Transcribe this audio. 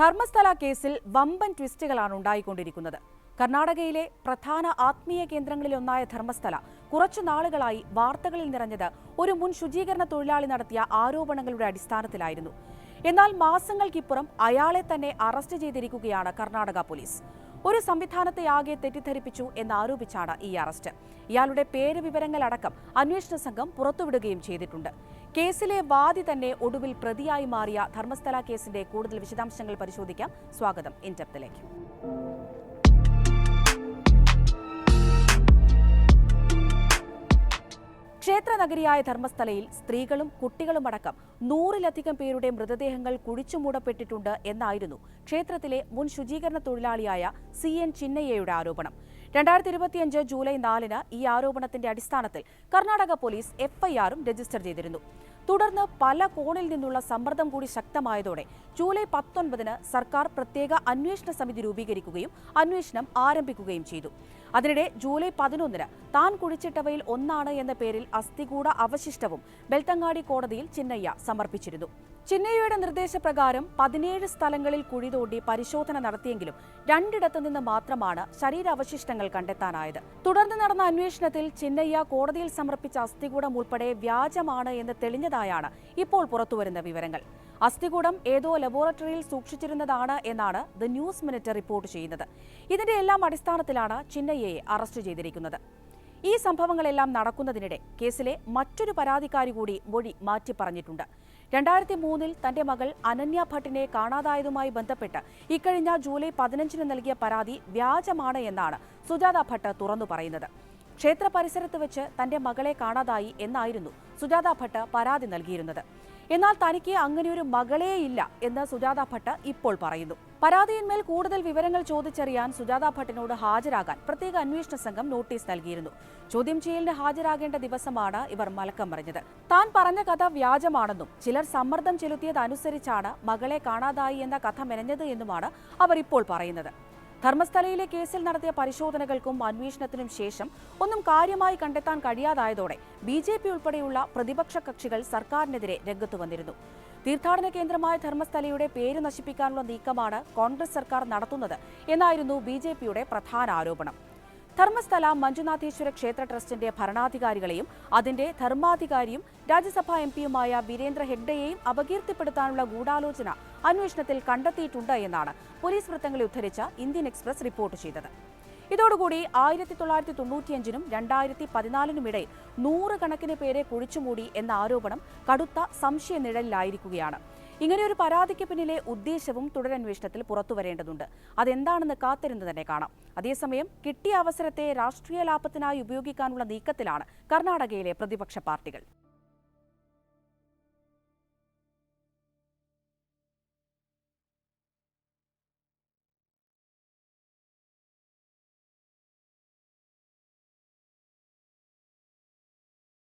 ധർമ്മസ്ഥല കേസിൽ വമ്പൻ ട്വിസ്റ്റുകളാണ് ഉണ്ടായിക്കൊണ്ടിരിക്കുന്നത്. കർണാടകയിലെ പ്രധാന ആത്മീയ കേന്ദ്രങ്ങളിലൊന്നായ ധർമ്മസ്ഥല കുറച്ചു നാളുകളായി വാർത്തകളിൽ നിറഞ്ഞത് ഒരു മുൻ ശുചീകരണ തൊഴിലാളി നടത്തിയ ആരോപണങ്ങളുടെ അടിസ്ഥാനത്തിലായിരുന്നു. എന്നാൽ മാസങ്ങൾക്കിപ്പുറം അയാളെ തന്നെ അറസ്റ്റ് ചെയ്തിരിക്കുകയാണ് കർണാടക പോലീസ്. ഒരു സംവിധാനത്തെ ആകെ തെറ്റിദ്ധരിപ്പിച്ചു എന്നാരോപിച്ചാണ് ഈ അറസ്റ്റ്. ഇയാളുടെ പേര് വിവരങ്ങളടക്കം അന്വേഷണ സംഘം പുറത്തുവിടുകയും ചെയ്തിട്ടുണ്ട്. കേസിലെ വാദി തന്നെ ഒടുവിൽ പ്രതിയായി മാറിയ ധർമ്മസ്ഥല കേസിന്റെ കൂടുതൽ വിശദാംശങ്ങൾ പരിശോധിക്കാം. സ്വാഗതം. ഇൻഡെപ്തിലേക്ക് ക്ഷേത്രനഗരിയായ ധർമ്മസ്ഥലയിൽ സ്ത്രീകളും കുട്ടികളുമടക്കം നൂറിലധികം പേരുടെ മൃതദേഹങ്ങൾ കുഴിച്ചുമൂടപ്പെട്ടിട്ടുണ്ട് എന്നായിരുന്നു ക്ഷേത്രത്തിലെ മുൻ ശുചീകരണ തൊഴിലാളിയായ സി എൻ ചിന്നയ്യയുടെ ആരോപണം. രണ്ടായിരത്തി ഇരുപത്തിയഞ്ച് ജൂലൈ നാലിന് ഈ ആരോപണത്തിന്റെ അടിസ്ഥാനത്തിൽ കർണാടക പോലീസ് എഫ്ഐആറും രജിസ്റ്റർ ചെയ്തിരുന്നു. തുടർന്ന് പല കോണിൽ നിന്നുള്ള സമ്മർദ്ദം കൂടി ശക്തമായതോടെ ജൂലൈ പത്തൊൻപതിന് സർക്കാർ പ്രത്യേക അന്വേഷണ സമിതി രൂപീകരിക്കുകയും അന്വേഷണം ആരംഭിക്കുകയും ചെയ്തു. അതിനിടെ ജൂലൈ പതിനൊന്നിന് താൻ കുഴിച്ചിട്ടവയിൽ ഒന്നാണ് എന്ന പേരിൽ അസ്ഥികൂട അവശിഷ്ടവും ബെൽത്തങ്ങാടി കോടതിയിൽ ചിന്നയ്യ സമർപ്പിച്ചിരുന്നു. ചിന്നയ്യയുടെ നിർദ്ദേശപ്രകാരം പതിനേഴ് സ്ഥലങ്ങളിൽ കുഴി തോണ്ടി പരിശോധന നടത്തിയെങ്കിലും രണ്ടിടത്തു നിന്ന് മാത്രമാണ് ശരീരാവശിഷ്ടങ്ങൾ കണ്ടെത്താനായത്. തുടർന്ന് നടന്ന അന്വേഷണത്തിൽ ചിന്നയ്യ കോടതിയിൽ സമർപ്പിച്ച അസ്ഥികൂടം ഉൾപ്പെടെ വ്യാജമാണ് എന്ന് തെളിഞ്ഞതായാണ് ഇപ്പോൾ പുറത്തുവരുന്ന വിവരങ്ങൾ. അസ്ഥികൂടം ഏതോ ലബോറട്ടറിയിൽ സൂക്ഷിച്ചിരുന്നതാണ് എന്നാണ് ദ ന്യൂസ് മിനിറ്റ് റിപ്പോർട്ട് ചെയ്യുന്നത്. ഇതിന്റെ എല്ലാം അടിസ്ഥാനത്തിലാണ് ചിന്നയ്യയെ അറസ്റ്റ് ചെയ്തിരിക്കുന്നത്. ഈ സംഭവങ്ങളെല്ലാം നടക്കുന്നതിനിടെ കേസിലെ മറ്റൊരു പരാതിക്കാരി കൂടി മൊഴി മാറ്റി പറഞ്ഞിട്ടുണ്ട് രണ്ടായിരത്തി മൂന്നിൽ തന്റെ മകൾ അനന്യ ഭട്ടിനെ കാണാതായതുമായി ബന്ധപ്പെട്ട് ഇക്കഴിഞ്ഞ ജൂലൈ പതിനഞ്ചിന് നൽകിയ പരാതി വ്യാജമാണ് എന്നാണ് സുജാത ഭട്ട് തുറന്നു പറയുന്നത്. ക്ഷേത്ര പരിസരത്ത് വെച്ച് തന്റെ മകളെ കാണാതായി എന്നായിരുന്നു സുജാത ഭട്ട് പരാതി നൽകിയിരുന്നത്. എന്നാൽ തനിക്ക് അങ്ങനെയൊരു മകളേയില്ല എന്ന് സുജാത ഭട്ട് ഇപ്പോൾ പറയുന്നു. പരാതിയിന്മേൽ കൂടുതൽ വിവരങ്ങൾ ചോദിച്ചറിയാൻ സുജാത ഭട്ടിനോട് ഹാജരാകാൻ പ്രത്യേക അന്വേഷണ സംഘം നോട്ടീസ് നൽകിയിരുന്നു. ചോദ്യം ചെയ്യലിന് ഹാജരാകേണ്ട ദിവസമാണ് ഇവർ മലക്കം പറഞ്ഞത് താൻ പറഞ്ഞ കഥ വ്യാജമാണെന്നും ചിലർ സമ്മർദ്ദം ചെലുത്തിയതനുസരിച്ചാണ് മകളെ കാണാതായി എന്ന കഥ മെനഞ്ഞത് എന്നുമാണ് അവർ ഇപ്പോൾ പറയുന്നത്. ധർമ്മസ്ഥലയിലെ കേസിൽ നടത്തിയ പരിശോധനകൾക്കും അന്വേഷണത്തിനും ശേഷം ഒന്നും കാര്യമായി കണ്ടെത്താൻ കഴിയാതായതോടെ ബി ജെ പി ഉൾപ്പെടെയുള്ള പ്രതിപക്ഷ കക്ഷികൾ സർക്കാരിനെതിരെ രംഗത്തു വന്നിരുന്നു. തീർത്ഥാടന കേന്ദ്രമായ ധർമ്മസ്ഥലയുടെ പേര് നശിപ്പിക്കാനുള്ള നീക്കമാണ് കോൺഗ്രസ് സർക്കാർ നടത്തുന്നത് എന്നായിരുന്നു ബി പ്രധാന ആരോപണം. ധർമ്മസ്ഥല മഞ്ജുനാഥേശ്വര ക്ഷേത്ര ട്രസ്റ്റിന്റെ ഭരണാധികാരികളെയും അതിന്റെ ധർമാധികാരിയും രാജ്യസഭാ എം പിയുമായ വീരേന്ദ്ര ഹെഗ്ഡെയെയും അപകീർത്തിപ്പെടുത്താനുള്ള ഗൂഢാലോചന അന്വേഷണത്തിൽ കണ്ടെത്തിയിട്ടുണ്ട് എന്നാണ് പോലീസ് വൃത്തങ്ങളെ ഉദ്ധരിച്ച ഇന്ത്യൻ എക്സ്പ്രസ് റിപ്പോർട്ട് ചെയ്തത്. ഇതോടുകൂടി ആയിരത്തി തൊള്ളായിരത്തി തൊണ്ണൂറ്റിയഞ്ചിനും രണ്ടായിരത്തി പതിനാലിനുമിടയിൽ നൂറുകണക്കിന് പേരെ കുഴിച്ചുമൂടി എന്ന ആരോപണം കടുത്ത സംശയ നിഴലിലായിരിക്കുകയാണ് ഒരു പരാതിക്ക് പിന്നിലെ ഉദ്ദേശവും തുടരന്വേഷണത്തിൽ പുറത്തുവരേണ്ടതുണ്ട്. അതെന്താണെന്ന് കാത്തിരുന്ന് തന്നെ കാണാം. അതേസമയം കിട്ടിയ അവസരത്തെ രാഷ്ട്രീയ ലാഭത്തിനായി ഉപയോഗിക്കാനുള്ള നീക്കത്തിലാണ് കർണാടകയിലെ പ്രതിപക്ഷ പാർട്ടികൾ.